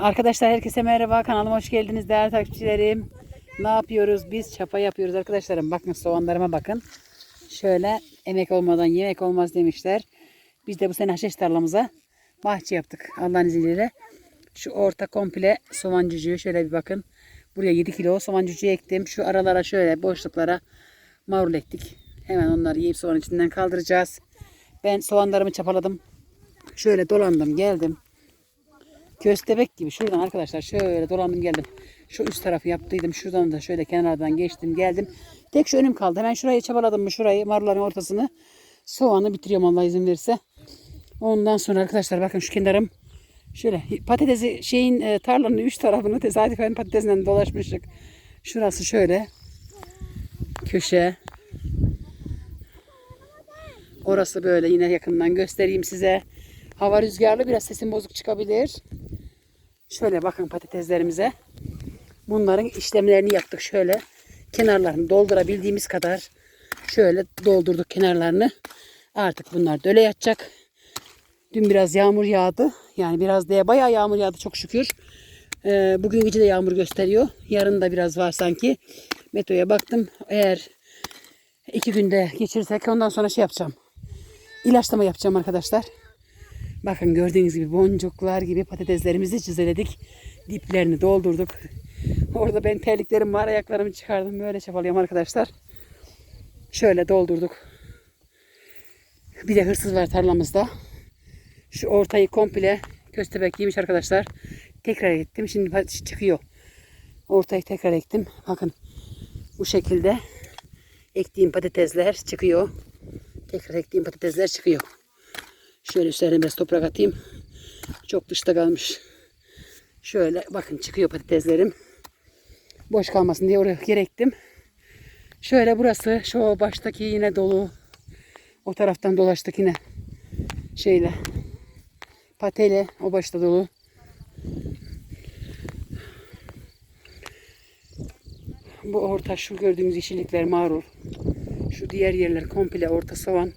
Arkadaşlar herkese merhaba. Kanalıma hoş geldiniz değerli takipçilerim. Ne yapıyoruz? Biz çapa yapıyoruz arkadaşlarım. Bakın soğanlarıma bakın. Şöyle emek olmadan yemek olmaz demişler. Biz de bu sene haşhaş tarlamıza bahçe yaptık. Allah'ın izniyle. Şu orta komple soğan cücüğü şöyle bir bakın. Buraya 7 kilo soğan cücüğü ektim. Şu aralara şöyle boşluklara marul ektik. Hemen onları yiyip soğan içinden kaldıracağız. Ben soğanlarımı çapaladım. Şöyle dolandım geldim. Köstebek gibi şuradan arkadaşlar şöyle dolandım geldim. Şu üst tarafı yaptıydım. Şuradan da şöyle kenardan geçtim geldim. Tek şu önüm kaldı. Hemen şurayı çabaladım mı şurayı marulların ortasını. Soğanı bitiriyorum Allah izin verirse. Ondan sonra arkadaşlar bakın şu kenarım şöyle patatesi şeyin e, tarlanın üç tarafını tesadüfen patatesinden dolaşmıştık. Şurası şöyle köşe. Orası böyle yine yakından göstereyim size. Hava rüzgarlı biraz sesim bozuk çıkabilir. Şöyle bakın patateslerimize. Bunların işlemlerini yaptık şöyle. Kenarlarını doldurabildiğimiz kadar şöyle doldurduk kenarlarını. Artık bunlar döle yatacak. Dün biraz yağmur yağdı. Yani biraz diye bayağı yağmur yağdı çok şükür. Ee, bugün gece de yağmur gösteriyor. Yarın da biraz var sanki. Meteoya baktım. Eğer iki günde geçirsek ondan sonra şey yapacağım. İlaçlama yapacağım arkadaşlar. Bakın gördüğünüz gibi boncuklar gibi patateslerimizi çizeledik. Diplerini doldurduk. Orada ben terliklerim var. Ayaklarımı çıkardım. Böyle çapalıyorum arkadaşlar. Şöyle doldurduk. Bir de hırsız var tarlamızda. Şu ortayı komple köstebek yemiş arkadaşlar. Tekrar ektim. Şimdi çıkıyor. Ortayı tekrar ektim. Bakın bu şekilde ektiğim patatesler çıkıyor. Tekrar ektiğim patatesler çıkıyor. Şöyle üzerine biraz toprak atayım. Çok dışta kalmış. Şöyle bakın çıkıyor patateslerim. Boş kalmasın diye oraya gerektim. Şöyle burası şu baştaki yine dolu. O taraftan dolaştık yine. Şeyle. Patele o başta dolu. Bu orta şu gördüğünüz yeşillikler marul. Şu diğer yerler komple orta soğan.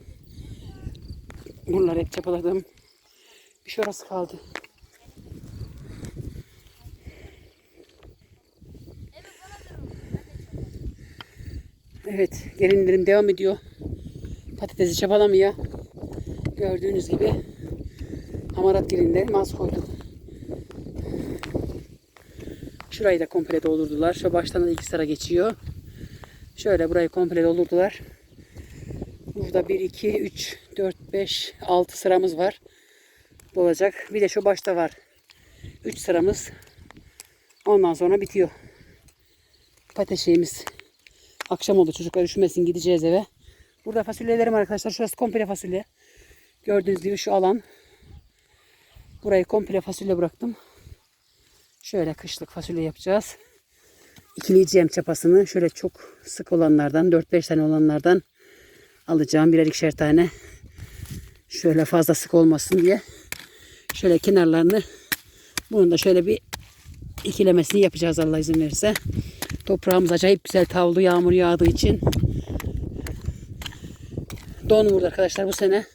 Bunları hep çapaladım. Bir şey orası kaldı. Evet, gelinlerim devam ediyor. Patatesi çapalamaya. Gördüğünüz gibi hamarat gelinlerim az koydum. Şurayı da komple doldurdular. Şu baştan da iki sıra geçiyor. Şöyle burayı komple doldurdular. Burada 1, 2, 3, 4, 5, 6 sıramız var. Olacak. Bir de şu başta var. 3 sıramız. Ondan sonra bitiyor. Patates şeyimiz. Akşam oldu. Çocuklar üşümesin. Gideceğiz eve. Burada fasulyelerim arkadaşlar. Şurası komple fasulye. Gördüğünüz gibi şu alan. Burayı komple fasulye bıraktım. Şöyle kışlık fasulye yapacağız. İkileyeceğim çapasını. Şöyle çok sık olanlardan 4-5 tane olanlardan alacağım birer ikişer tane. Şöyle fazla sık olmasın diye. Şöyle kenarlarını bunun da şöyle bir ikilemesini yapacağız Allah izin verirse. Toprağımız acayip güzel tavlu yağmur yağdığı için. Don vurdu arkadaşlar bu sene.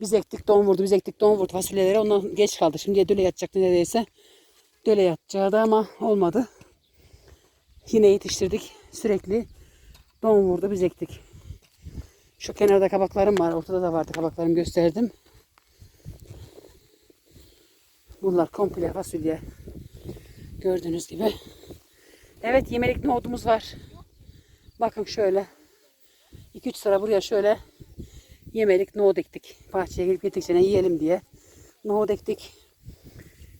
Biz ektik don vurdu biz ektik don vurdu fasulyeleri ondan geç kaldı. Şimdi döle yatacaktı neredeyse. Döle yatacaktı ama olmadı. Yine yetiştirdik sürekli. Don vurdu biz ektik. Şu kenarda kabaklarım var. Ortada da vardı kabaklarım gösterdim. Bunlar komple fasulye. Gördüğünüz gibi. Evet yemelik nohutumuz var. Bakın şöyle. 2-3 sıra buraya şöyle yemelik nohut ektik. Bahçeye gelip gittikçe yiyelim diye. Nohut ektik.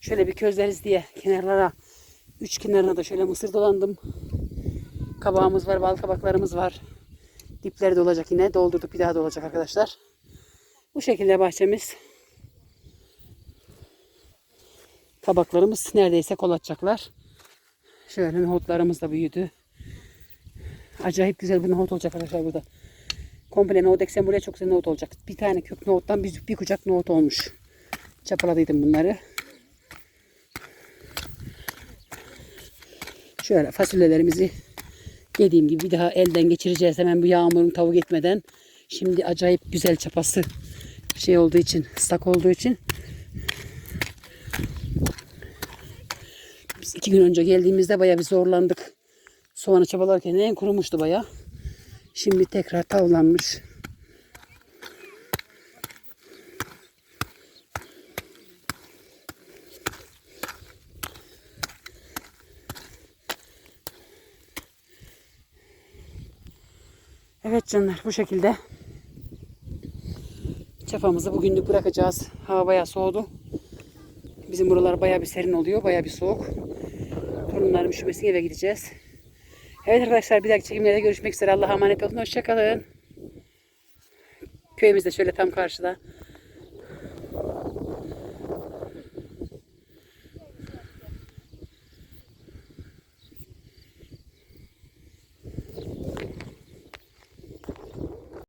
Şöyle bir közleriz diye kenarlara üç kenarına da şöyle mısır dolandım. Kabağımız var, bal kabaklarımız var. Dipleri de olacak yine. Doldurduk bir daha da olacak arkadaşlar. Bu şekilde bahçemiz. Kabaklarımız neredeyse kol atacaklar. Şöyle nohutlarımız da büyüdü. Acayip güzel bir nohut olacak arkadaşlar burada. Komple nohut eksen buraya çok güzel nohut olacak. Bir tane kök nohuttan bir, bir kucak nohut olmuş. Çapaladıydım bunları. Şöyle fasulyelerimizi dediğim gibi bir daha elden geçireceğiz hemen bu yağmurun tavuk etmeden. Şimdi acayip güzel çapası şey olduğu için, ıslak olduğu için Biz iki gün önce geldiğimizde bayağı bir zorlandık. Soğanı çabalarken en kurumuştu bayağı. Şimdi tekrar tavlanmış. Evet canlar bu şekilde çapamızı bugünlük bırakacağız. Hava bayağı soğudu. Bizim buralar bayağı bir serin oluyor. Bayağı bir soğuk. Torunlarım üşümesin eve gideceğiz. Evet arkadaşlar bir dahaki çekimlerde görüşmek üzere. Allah'a emanet olun. Hoşçakalın. Köyümüz de şöyle tam karşıda.